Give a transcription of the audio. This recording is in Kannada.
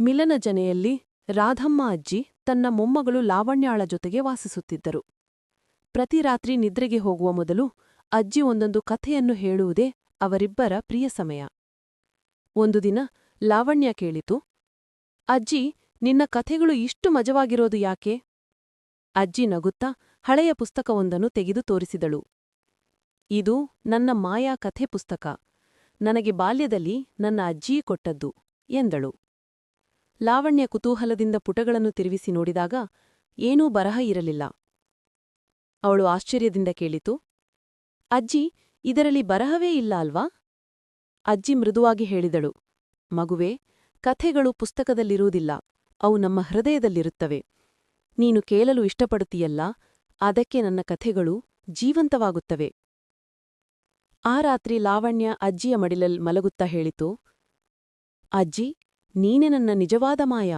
ಮಿಲನ ಜನೆಯಲ್ಲಿ ರಾಧಮ್ಮ ಅಜ್ಜಿ ತನ್ನ ಮೊಮ್ಮಗಳು ಲಾವಣ್ಯಾಳ ಜೊತೆಗೆ ವಾಸಿಸುತ್ತಿದ್ದರು. ಪ್ರತಿ ರಾತ್ರಿ ನಿದ್ರೆಗೆ ಹೋಗುವ ಮೊದಲು ಅಜ್ಜಿ ಒಂದೊಂದು ಕಥೆಯನ್ನು ಹೇಳುವುದೇ ಅವರಿಬ್ಬರ ಪ್ರಿಯ ಸಮಯ. ಒಂದು ದಿನ ಲಾವಣ್ಯ ಕೇಳಿತು, ಅಜ್ಜಿ, ನಿನ್ನ ಕಥೆಗಳು ಇಷ್ಟು ಮಜವಾಗಿರೋದು ಯಾಕೆ? ಅಜ್ಜಿ ನಗುತ್ತಾ ಹಳೆಯ ಪುಸ್ತಕವೊಂದನ್ನು ತೆಗೆದು ತೋರಿಸಿದಳು. ಇದು ನನ್ನ ಮಾಯಾ ಕಥೆ ಪುಸ್ತಕ. ನನಗೆ ಬಾಲ್ಯದಲ್ಲಿ ನನ್ನ ಅಜ್ಜಿಯೇ ಕೊಟ್ಟದ್ದು, ಎಂದಳು. ಲಾವಣ್ಯ ಕುತೂಹಲದಿಂದ ಪುಟಗಳನ್ನು ತಿರುವಿಸಿ ನೋಡಿದಾಗ ಏನೂ ಬರಹ ಇರಲಿಲ್ಲ. ಅವಳು ಆಶ್ಚರ್ಯದಿಂದ ಕೇಳಿತು, ಅಜ್ಜಿ, ಇದರಲ್ಲಿ ಬರಹವೇ ಇಲ್ಲ ಅಲ್ವಾ? ಅಜ್ಜಿ ಮೃದುವಾಗಿ ಹೇಳಿದಳು, ಮಗುವೆ, ಕಥೆಗಳು ಪುಸ್ತಕದಲ್ಲಿರುವುದಿಲ್ಲ, ಅವು ನಮ್ಮ ಹೃದಯದಲ್ಲಿರುತ್ತವೆ. ನೀನು ಕೇಳಲು ಇಷ್ಟಪಡುತ್ತೀಯಲ್ಲ, ಅದಕ್ಕೆ ನನ್ನ ಕಥೆಗಳು ಜೀವಂತವಾಗುತ್ತವೆ. ಆ ರಾತ್ರಿ ಲಾವಣ್ಯ ಅಜ್ಜಿಯ ಮಡಿಲಲ್ ಮಲಗುತ್ತಾ ಹೇಳಿತು, ಅಜ್ಜಿ ನೀನೆ ನನ್ನ ನಿಜವಾದ ಮಾಯ.